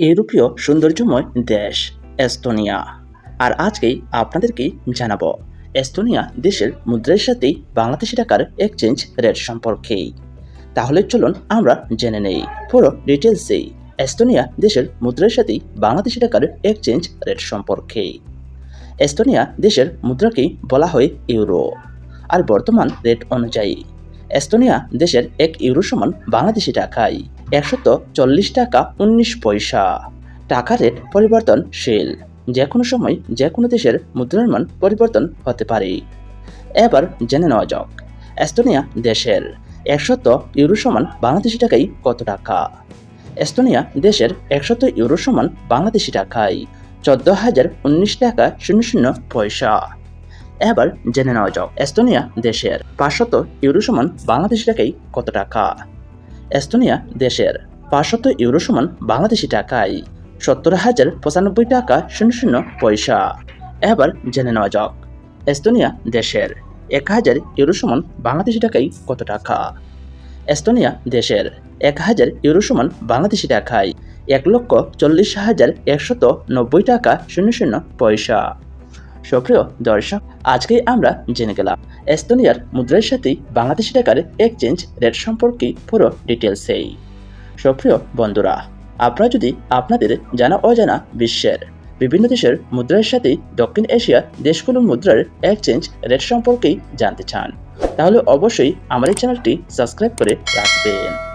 ইউরোপীয় সৌন্দর্যময় দেশ, এস্তোনিয়া। আর আজকেই আপনাদেরকে জানাব, এস্তোনিয়া দেশের মুদ্রার সাথেই বাংলাদেশি টাকার এক্সচেঞ্জ রেট সম্পর্কে। তাহলে চলুন আমরা জেনে নেই। পুরো ডিটেলসেই এস্তোনিয়া দেশের মুদ্রার সাথেই বাংলাদেশি টাকার এক্সচেঞ্জ রেট সম্পর্কে। এস্তোনিয়া দেশের মুদ্রাকেই বলা হয় ইউরো। আর বর্তমান রেট অনুযায়ী, এস্তোনিয়া দেশের এক ইউরো সমান বাংলাদেশি টাকায়। একশত চল্লিশ টাকা উনিশ পয়সা। টাকা রেট পরিবর্তনশীল। যে কোনো সময় যে কোনো দেশের মুদ্রার মান পরিবর্তন হতে পারে। এবার জেনে নেওয়া যাক। এস্তোনিয়া দেশের একশত ইউরো সমান বাংলাদেশি টাকায় কত টাকা? এস্তোনিয়া দেশের একশত ইউরো সমান বাংলাদেশি টাকায় চোদ্দ হাজার উনিশ টাকা শূন্য শূন্য পয়সা। এবার জেনে নেওয়া যাক, এস্তোনিয়া দেশের পাঁচশত ইউরো সমান বাংলাদেশি টাকায় কত টাকা? এস্তোনিয়া দেশের পাঁচশত ইউরো সমান বাংলাদেশি টাকায়। সত্তর হাজার পঁচানব্বই টাকা শূন্য শূন্য পয়সা। এবার জেনে নেওয়া যাক, এস্তোনিয়া দেশের এক হাজার ইউরো সমান বাংলাদেশি টাকায় কত টাকা? এস্তোনিয়া দেশের এক হাজার ইউরো সমান বাংলাদেশি টাকায় এক লক্ষ চল্লিশ হাজার একশত নব্বই টাকা শূন্য শূন্য পয়সা। সুপ্রিয় দর্শক, আজকে আমরা জেনে গেলাম, এস্তোনিয়ার মুদ্রার সাথেই বাংলাদেশি টাকার এক্সচেঞ্জ রেট সম্পর্কে পুরো ডিটেলসেই সক্রিয় বন্ধুরা, আপনারা যদি আপনাদের জানা অজানা বিশ্বের বিভিন্ন দেশের মুদ্রার সাথেই দক্ষিণ এশিয়ার দেশগুলোর মুদ্রার এক্সচেঞ্জ রেট সম্পর্কেই জানতে চান, তাহলে অবশ্যই আমার এই চ্যানেলটি সাবস্ক্রাইব করে রাখবেন।